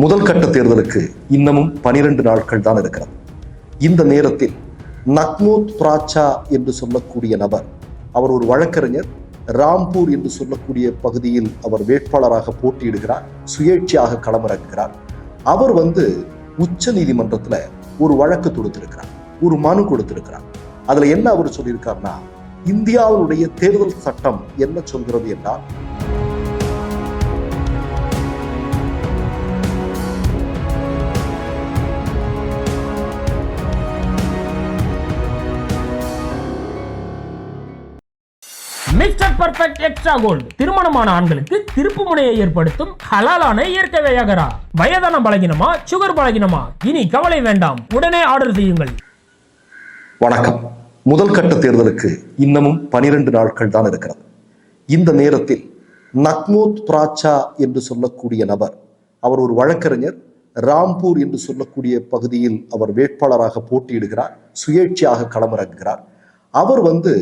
முதல் கட்ட தேர்தலுக்கு இன்னமும் பனிரெண்டு நாட்கள் தான் இருக்கிறது. இந்த நேரத்தில் நக்மோத் பிராச்சா என்று சொல்லக்கூடிய நபர் அவர் ஒரு வழக்கறிஞர் ராம்பூர் என்று சொல்லக்கூடிய பகுதியில் அவர் வேட்பாளராக போட்டியிடுகிறார் சுயேட்சையாக களமிறக்குகிறார் அவர் வந்து உச்ச நீதிமன்றத்துல ஒரு வழக்கு தொடுத்திருக்கிறார் ஒரு மனு கொடுத்திருக்கிறார். அதுல என்ன அவர் சொல்லியிருக்காருன்னா இந்தியாவினுடைய தேர்தல் சட்டம் என்ன சொல்கிறது என்றால் மிஸ்டர் பர்ஃபெக்ட் எக்ஸ்ட்ரா கோல்டு திருமணமான ஆண்களுக்கு திருப்பு முனையை ஏற்படுத்தும் ஹலாலான இயற்கை வியாகரா. வயதான பலகினமா சுகர் பலகினமா? இனி கவலை வேண்டாம். உடனே ஆர்டர் செய்யுங்கள். வணக்கம். முதல் கட்ட தேர்தலுக்கு இன்னமும் பனிரெண்டு நாட்கள் தான் இருக்கிறது. இந்த நேரத்தில் நக்மூத் பிராச்சா என்று சொல்லக்கூடிய நபர் அவர் ஒரு வழக்கறிஞர் ராம்பூர் என்று சொல்லக்கூடிய பகுதியில் அவர் வேட்பாளராக போட்டியிடுகிறார் சுயேட்சையாக களமிறங்குகிறார். அவர் வந்து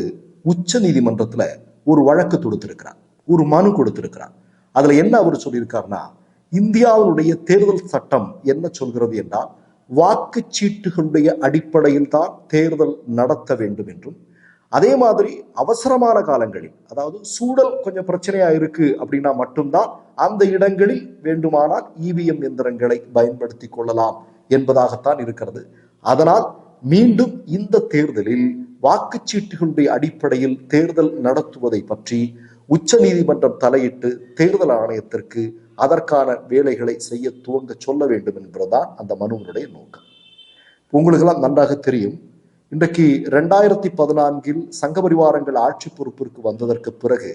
உச்ச நீதிமன்றத்தில் ஒரு வழக்கு தொடுத்திருக்கிறார் ஒரு மனு கொடுத்திருக்கிறார். அதுல என்ன அவர் சொல்லியிருக்காருன்னா இந்தியாவினுடைய தேர்தல் சட்டம் என்ன சொல்கிறது என்றால் வாக்குச்சீட்டுகளுடைய அடிப்படையில் தான் தேர்தல் நடத்த வேண்டும் என்றும் அதே மாதிரி அவசரமான காலங்களில் அதாவது சூழல் கொஞ்சம் பிரச்சனையா இருக்கு அப்படின்னா மட்டும்தான் அந்த இடங்களில் வேண்டுமானால் இவிஎம் எந்திரங்களை பயன்படுத்தி கொள்ளலாம் என்பதாகத்தான் இருக்கிறது. அதனால் மீண்டும் இந்த தேர்தலில் வாக்குச்சீட்டுகளுடைய அடிப்படையில் தேர்தல் நடத்துவதை பற்றி உச்ச நீதிமன்றம் தலையிட்டு தேர்தல் ஆணையத்திற்கு அதற்கான வேலைகளை செய்ய துவங்க சொல்ல வேண்டும் என்பதுதான் அந்த மனுவினுடைய நோக்கம். உங்களுக்கெல்லாம் நன்றாக தெரியும். இன்றைக்கு ரெண்டாயிரத்தி பதினான்கில் சங்க பரிவாரங்கள் ஆட்சி பொறுப்பிற்கு வந்ததற்கு பிறகு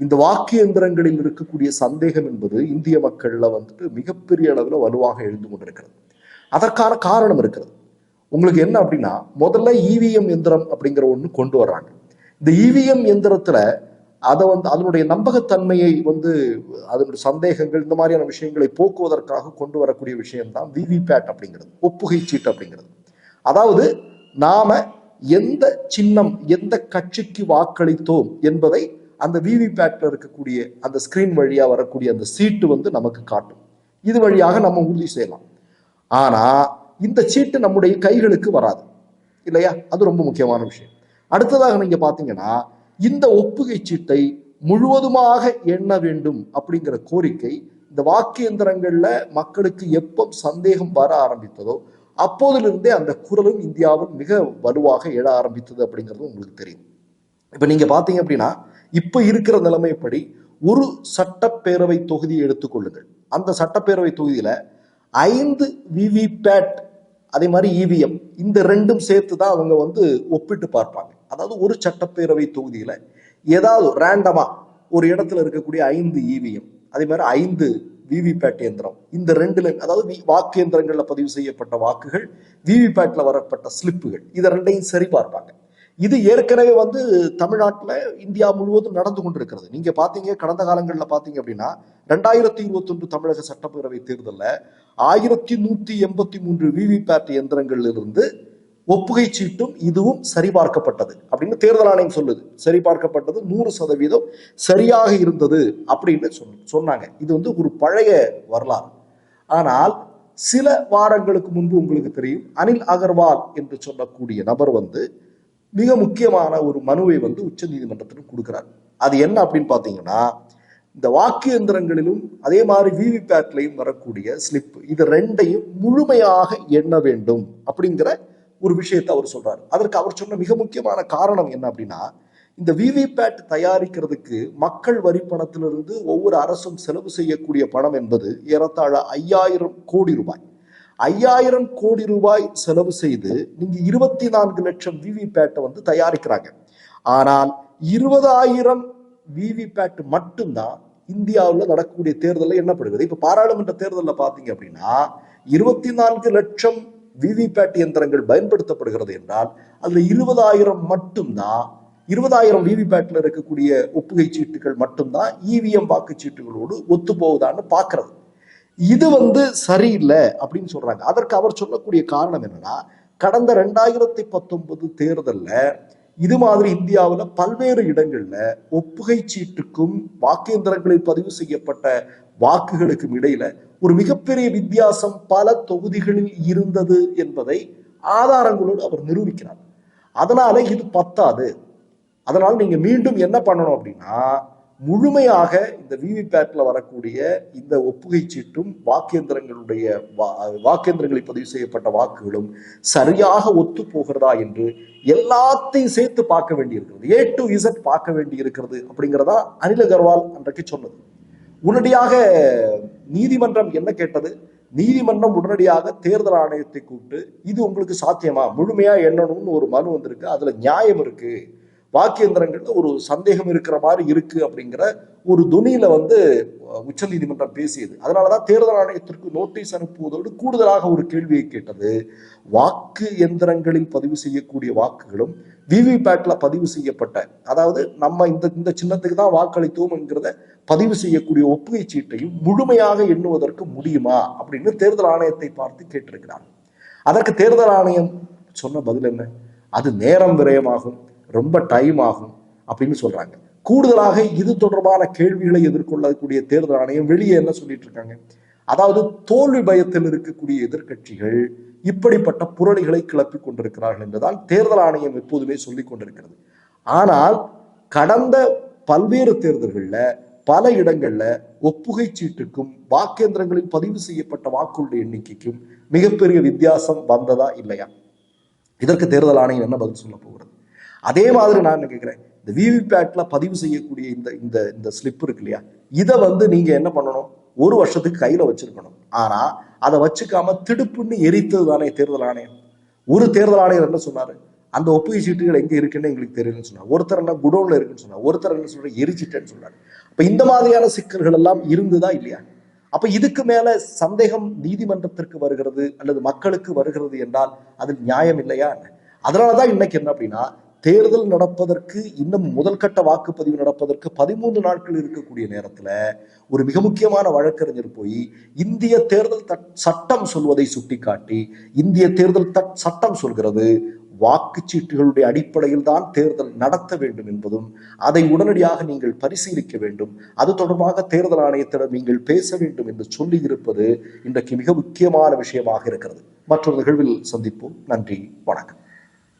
இந்த வாக்கு எந்திரங்களில் இருக்கக்கூடிய சந்தேகம் என்பது இந்திய மக்கள்ல வந்துட்டு மிகப்பெரிய அளவில் வலுவாக எழுந்து கொண்டிருக்கிறது. அதற்கான காரணம் இருக்கிறது. உங்களுக்கு என்ன அப்படின்னா முதல்ல இவிஎம் எந்திரம் அப்படிங்கிற ஒன்று கொண்டு வர்றாங்க. இந்த இவிஎம் எந்திரத்துல அதை வந்து அதனுடைய நம்பகத்தன்மையை வந்து அதனுடைய சந்தேகங்கள் இந்த மாதிரியான விஷயங்களை போக்குவதற்காக கொண்டு வரக்கூடிய விஷயம்தான் விவிபேட் அப்படிங்கிறது ஒப்புகை சீட்டு அப்படிங்கிறது. அதாவது நாம எந்த சின்னம் எந்த கட்சிக்கு வாக்களித்தோம் என்பதை அந்த விவிபேட்ல இருக்கக்கூடிய அந்த ஸ்கிரீன் வழியா வரக்கூடிய அந்த சீட்டு வந்து நமக்கு காட்டும். இது வழியாக நம்ம உறுதி செய்யலாம். ஆனா இந்த சீட்டு நம்முடைய கைகளுக்கு வராது. இல்லையா? அது ரொம்ப முக்கியமான விஷயம். அடுத்ததாக நீங்க பாத்தீங்கன்னா இந்த ஒப்புகை சீட்டை முழுவதுமாக எண்ண வேண்டும் அப்படிங்கிற கோரிக்கை இந்த வாக்கு எந்திரங்கள்ல மக்களுக்கு எப்போ சந்தேகம் வர ஆரம்பித்ததோ அப்போதிலிருந்தே அந்த குரலும் இந்தியாவில் மிக வலுவாக எழ ஆரம்பித்தது அப்படிங்கிறது உங்களுக்கு தெரியும். இப்ப நீங்க பாத்தீங்க அப்படின்னா இப்ப இருக்கிற நிலைமைப்படி ஒரு சட்டப்பேரவை தொகுதியை எடுத்துக்கொள்ளுங்கள் அந்த சட்டப்பேரவை தொகுதியில ஐந்து விவிபேட் அதே மாதிரி இவிஎம். இந்த ரெண்டும் சேர்த்து தான் அவங்க வந்து ஒப்பிட்டு பார்ப்பாங்க. அதாவது ஒரு சட்டப்பேரவை தொகுதியில் ஏதாவது ரேண்டமாக ஒரு இடத்துல இருக்கக்கூடிய ஐந்து இவிஎம் அதே மாதிரி ஐந்து விவிபேட் இயந்திரம் இந்த ரெண்டுல அதாவது வாக்கு எந்திரங்களில் பதிவு செய்யப்பட்ட வாக்குகள் விவிபேட்ல வரப்பட்ட ஸ்லிப்புகள் இதை ரெண்டையும் சரி பார்ப்பாங்க இது ஏற்கனவே வந்து தமிழ்நாட்டில் இந்தியா முழுவதும் நடந்து கொண்டிருக்கிறது. நீங்க பாத்தீங்க கடந்த காலங்களில் பாத்தீங்க அப்படின்னா ரெண்டாயிரத்தி இருபத்தொன்று தமிழக சட்டப்பேரவை தேர்தலில் ஆயிரத்தி நூத்தி எண்பத்தி மூன்று விவிபேட் இருந்து ஒப்புகை சீட்டும் இதுவும் சரிபார்க்கப்பட்டது அப்படின்னு தேர்தல் ஆணையம் சொல்லுது. சரிபார்க்கப்பட்டது நூறு சதவீதம் சரியாக இருந்தது அப்படின்னு சொன்னாங்க. இது வந்து ஒரு பழைய வரலாறு. ஆனால் சில வாரங்களுக்கு முன்பு உங்களுக்கு தெரியும் அனில் அகர்வால் என்று சொல்லக்கூடிய நபர் வந்து மிக முக்கியமான ஒரு மனுவை வந்து உச்ச நீதிமன்றத்திலும் கொடுக்கிறார். அது என்ன அப்படின்னு பார்த்தீங்கன்னா இந்த வாக்கு எந்திரங்களிலும் அதே மாதிரி விவிபேட்லையும் வரக்கூடிய ஸ்லிப் இது ரெண்டையும் முழுமையாக எண்ண வேண்டும் அப்படிங்கிற ஒரு விஷயத்தை அவர் சொல்றாரு. அதற்கு அவர் சொன்ன மிக முக்கியமான காரணம் என்ன அப்படின்னா இந்த விவிபேட் தயாரிக்கிறதுக்கு மக்கள் வரி பணத்திலிருந்து ஒவ்வொரு அரசும் செலவு செய்யக்கூடிய பணம் என்பது ஏறத்தாழ ஐயாயிரம் கோடி ரூபாய். ஐயாயிரம் கோடி ரூபாய் செலவு செய்து நீங்க இருபத்தி நான்கு லட்சம் விவிபேட்டை வந்து தயாரிக்கிறாங்க. ஆனால் இருபதாயிரம் விவிபேட் மட்டும்தான் இந்தியாவில் நடக்கக்கூடிய தேர்தலில் என்னப்படுகிறது இப்போ பாராளுமன்ற தேர்தலில் பார்த்தீங்க அப்படின்னா இருபத்தி நான்கு லட்சம் விவிபேட் இயந்திரங்கள் பயன்படுத்தப்படுகிறது என்றால் அதில் இருபதாயிரம் மட்டும்தான் இருபதாயிரம் விவிபேட்டில் இருக்கக்கூடிய ஒப்புகை சீட்டுகள் மட்டும்தான் இவிஎம் வாக்குச்சீட்டுகளோடு ஒத்து போகுதான்னு பார்க்கறது இது வந்து சரியில்லை அப்படின்னு சொல்றாங்க. அதற்கு அவர் சொல்லக்கூடிய காரணம் என்னன்னா கடந்த ரெண்டாயிரத்தி பத்தொன்பது தேர்தலில் இது மாதிரி இந்தியாவில் பல்வேறு இடங்களில் ஒப்புகை சீட்டுக்கும் வாக்கேந்திரங்களில் பதிவு செய்யப்பட்ட வாக்குகளுக்கும் இடையில ஒரு மிகப்பெரிய வித்தியாசம் பல தொகுதிகளில் இருந்தது என்பதை ஆதாரங்களோடு அவர் நிரூபிக்கிறார். அதனால இது பத்தாது. அதனால நீங்க மீண்டும் என்ன பண்ணணும் அப்படின்னா முழுமையாக இந்த விவிபேட்ல வரக்கூடிய இந்த ஒப்புகை சீட்டும் வாக்கேந்திரங்களுடைய வா- வாக்கேந்திரங்களில் பதிவு செய்யப்பட்ட வாக்குகளும் சரியாக ஒத்து போகிறதா என்று எல்லாத்தையும் சேர்த்து பார்க்க வேண்டியிருக்கிறது. ஏ டு இசட் பார்க்க வேண்டி இருக்கிறது அப்படிங்கிறதா அனில் அகர்வால் அன்றைக்கு சொன்னது. உடனடியாக நீதிமன்றம் என்ன கேட்டது? நீதிமன்றம் உடனடியாக தேர்தல் ஆணையத்தை கூப்பிட்டு இது உங்களுக்கு சாத்தியமா? முழுமையா என்னணும்னு ஒரு மனு வந்திருக்கு. அதுல நியாயம் இருக்கு. வாக்கியந்திரங்கள்ல ஒரு சந்தேகம் இருக்கிற மாதிரி இருக்கு அப்படிங்கிற ஒரு துணியில வந்து உச்ச நீதிமன்றம் பேசியது. அதனாலதான் தேர்தல் ஆணையத்திற்கு நோட்டீஸ் அனுப்புவதோடு கூடுதலாக ஒரு கேள்வியை கேட்டது. வாக்கு எந்திரங்களில் பதிவு செய்யக்கூடிய வாக்குகளும் விவிபேட்ல பதிவு செய்யப்பட்ட அதாவது நம்ம இந்த இந்த சின்னத்துக்கு தான் வாக்களித்தோம் என்கிறத பதிவு செய்யக்கூடிய ஒப்புகை சீட்டையும் முழுமையாக எண்ணுவதற்கு முடியுமா அப்படின்னு தேர்தல் ஆணையத்தை பார்த்து கேட்டிருக்கிறாங்க. அதற்கு தேர்தல் ஆணையம் சொன்ன பதில் என்ன? அது நேரம் விரயமாகும். ரொம்ப டைம் ஆகும் அப்படின்னு சொல்றாங்க. கூடுதலாக இது தொடர்பான கேள்விகளை எதிர்கொள்ளக்கூடிய தேர்தல் ஆணையம் வெளியே என்ன சொல்லிட்டு இருக்காங்க? அதாவது தோல்வி பயத்தில் இருக்கக்கூடிய எதிர்க்கட்சிகள் இப்படிப்பட்ட புரளிகளை கிளப்பி கொண்டிருக்கிறார்கள் என்றுதான் தேர்தல் ஆணையம் எப்போதுமே சொல்லிக் கொண்டிருக்கிறது. ஆனால் கடந்த பல்வேறு தேர்தல்கள்ல பல இடங்கள்ல ஒப்புகை சீட்டுக்கும் வாக்கேந்திரங்களில் பதிவு செய்யப்பட்ட வாக்குகளுடைய எண்ணிக்கைக்கும் மிகப்பெரிய வித்தியாசம் வந்ததா இல்லையா? இதற்கு தேர்தல் ஆணையம் என்ன பதில் சொல்ல போகிறது? அதே மாதிரி நான் என்ன கேட்கிறேன் இந்த விவிபேட்ல பதிவு செய்யக்கூடிய இந்த இந்த இந்த ஸ்லிப் இருக்கு இல்லையா இதை வந்து நீங்க என்ன பண்ணணும் ஒரு வருஷத்துக்கு கையில வச்சிருக்கணும். ஆனா அதை வச்சுக்காம திடுப்புன்னு எரித்தது தானே தேர்தல் ஆணையம். ஒரு தேர்தல் ஆணையர் என்ன சொன்னாரு அந்த ஒப்புகை சீட்டுகள் எங்க இருக்குன்னு எங்களுக்கு தெரியும்னு சொன்னார். ஒருத்தர் என்ன குடோன்ல இருக்குன்னு சொன்னார் ஒருத்தர் என்ன சொல்ற எரிச்சிட்டேன்னு சொன்னார். அப்ப இந்த மாதிரியான சிக்கல்கள் எல்லாம் இருந்துதா இல்லையா? அப்ப இதுக்கு மேல சந்தேகம் நீதிமன்றத்திற்கு வருகிறது அல்லது மக்களுக்கு வருகிறது என்றால் அது நியாயம் இல்லையா அதனாலதான் இன்னைக்கு என்ன அப்படின்னா தேர்தல் நடப்பதற்கு இன்னும் முதல் கட்ட வாக்குப்பதிவு நடப்பதற்கு பதிமூன்று நாட்கள் இருக்கக்கூடிய நேரத்துல ஒரு மிக முக்கியமான வழக்கறிஞர் போய் இந்திய தேர்தல் தட்- சட்டம் சொல்வதை சுட்டிக்காட்டி இந்திய தேர்தல் தட்- சட்டம் சொல்கிறது வாக்குச்சீட்டுகளுடைய அடிப்படையில் தான் தேர்தல் நடத்த வேண்டும் என்பதும் அதை உடனடியாக நீங்கள் பரிசீலிக்க வேண்டும் அது தொடர்பாக தேர்தல் ஆணையத்திடம் நீங்கள் பேச வேண்டும் என்று சொல்லி இருப்பது இன்றைக்கு மிக முக்கியமான விஷயமாக இருக்கிறது. மற்றொரு நிகழ்வில் சந்திப்போம். நன்றி. வணக்கம்.